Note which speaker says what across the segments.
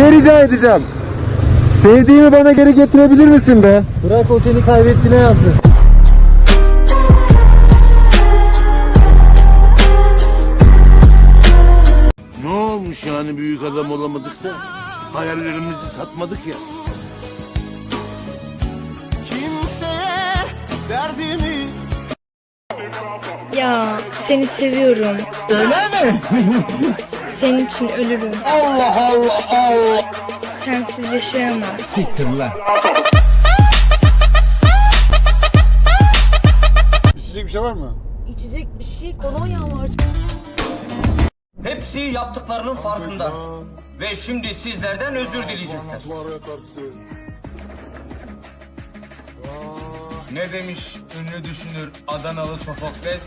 Speaker 1: şey rica edeceğim. Sevdiğimi bana geri getirebilir misin be?
Speaker 2: Bırak o seni kaybettiğine yazdı.
Speaker 3: Ne olmuş yani büyük adam olamadık da hayallerimizi satmadık ya.
Speaker 4: Ya seni seviyorum. Öyle mi? Senin için ölürüm. Allah Allah Allah. Sensiz yaşayamam.
Speaker 1: İçecek bir şey var mı?
Speaker 5: İçecek bir şey kolonya var.
Speaker 6: Hepsi yaptıklarının farkında. Ve şimdi sizlerden özür dileyecekler.
Speaker 7: Ne demiş ünlü düşünür Adanalı Sofokles?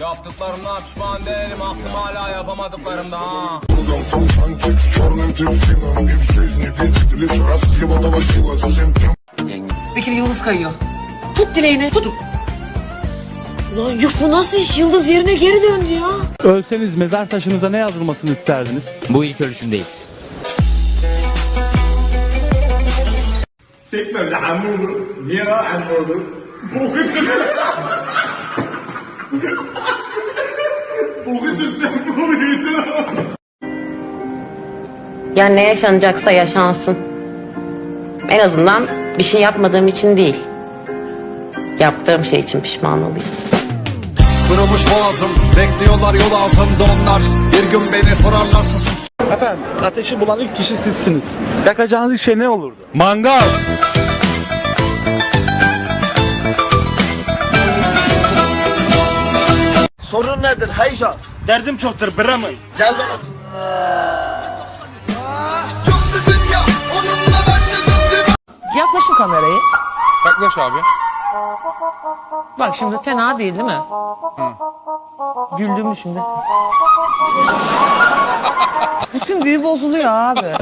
Speaker 7: Yaptıklarımdan pişman değilim aklım hala yapamadıklarımda ha.
Speaker 8: Bekir Yıldız kayıyor. Tut dileğini. Tut.
Speaker 5: Ulan yuh bu nasıl iş? Yıldız yerine geri döndü ya.
Speaker 9: Ölseniz mezar taşınıza ne yazılmasını isterdiniz?
Speaker 10: Bu ilk ölüşüm değil.
Speaker 8: Ya ne yaşanacaksa yaşansın. En azından bir şey yapmadığım için değil. Yaptığım şey için pişman olayım.
Speaker 11: Kırılmış boğazım Bekliyorlar yol altında onlar Bir gün beni sorarlarsa sus
Speaker 9: Efendim ateşi bulan ilk kişi sizsiniz. Yakacağınız şey ne olurdu?
Speaker 3: Mangal.
Speaker 2: Sorun nedir Heyşa? Derdim çoktur Bremen. Gel bana.
Speaker 8: Yaklaşın kamerayı.
Speaker 7: Yaklaş abi.
Speaker 8: Bak şimdi fena değil değil mi? Güldün mü şimdi? Bütün büyü bozuluyor abi.